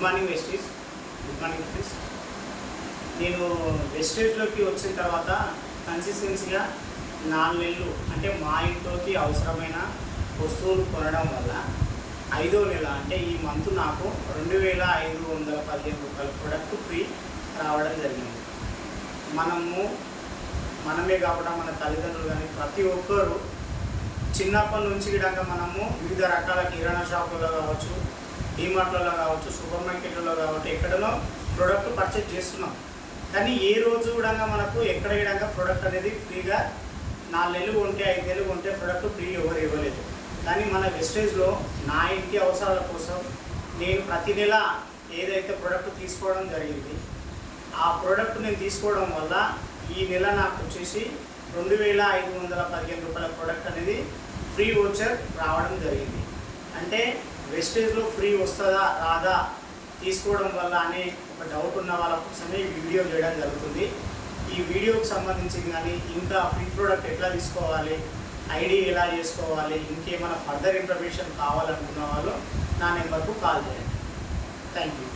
Good morning వెస్టీస్ good morning friends నేను వెస్టేజ్లోకి వచ్చిన తర్వాత కన్సిస్టెన్సీగా నాలుగు నెలలు అంటే మా ఇంట్లోకి అవసరమైన వస్తువులు కొనడం వల్ల ఐదో నెల అంటే ఈ మంత్ నాకు రెండు వేల ఐదు వందల పదిహేను రూపాయల ప్రొడక్ట్ ఫ్రీ రావడం జరిగింది. మనము మనమే కాకుండా మన తల్లిదండ్రులు కానీ ప్రతి ఒక్కరు చిన్నప్పటి నుంచి కూడా మనము వివిధ రకాల కిరాణా షాపులలో కావచ్చు డీమార్ట్లలో కావచ్చు సూపర్ మార్కెట్లలో కావచ్చు ఎక్కడనో ప్రోడక్ట్ పర్చేజ్ చేస్తున్నాం. కానీ ఏ రోజు కూడా మనకు ఎక్కడ కూడా ప్రోడక్ట్ అనేది ఫ్రీగా నాలుగు నెలలు ఉంటే ఐదు నెలలు ఉంటే ప్రోడక్ట్ ఫ్రీ ఎవరు ఇవ్వలేదు. కానీ మన వెస్టేజ్లో నా ఇంటి అవసరాల కోసం నేను ప్రతి నెల ఏదైతే ప్రోడక్ట్ తీసుకోవడం జరిగింది ఆ ప్రోడక్ట్ నేను తీసుకోవడం వల్ల ఈ నెల నాకు వచ్చేసి రెండు వేల ఐదు వందల పదిహేను రూపాయల ప్రోడక్ట్ అనేది ఫ్రీ వోచర్ రావడం జరిగింది. అంటే వెస్టేజ్లో ఫ్రీ వస్తుందా రాదా తీసుకోవడం వల్ల అనే ఒక డౌట్ ఉన్న వాళ్ళ కోసమే ఈ వీడియో చేయడం జరుగుతుంది. ఈ వీడియోకి సంబంధించి కానీ ఇంకా ఫ్రీ ప్రోడక్ట్ ఎట్లా తీసుకోవాలి ఐడి ఎలా చేసుకోవాలి ఇంకేమైనా ఫర్దర్ ఇన్ఫర్మేషన్ కావాలనుకున్న వాళ్ళు నా నెంబర్కు కాల్ చేయండి. Thank you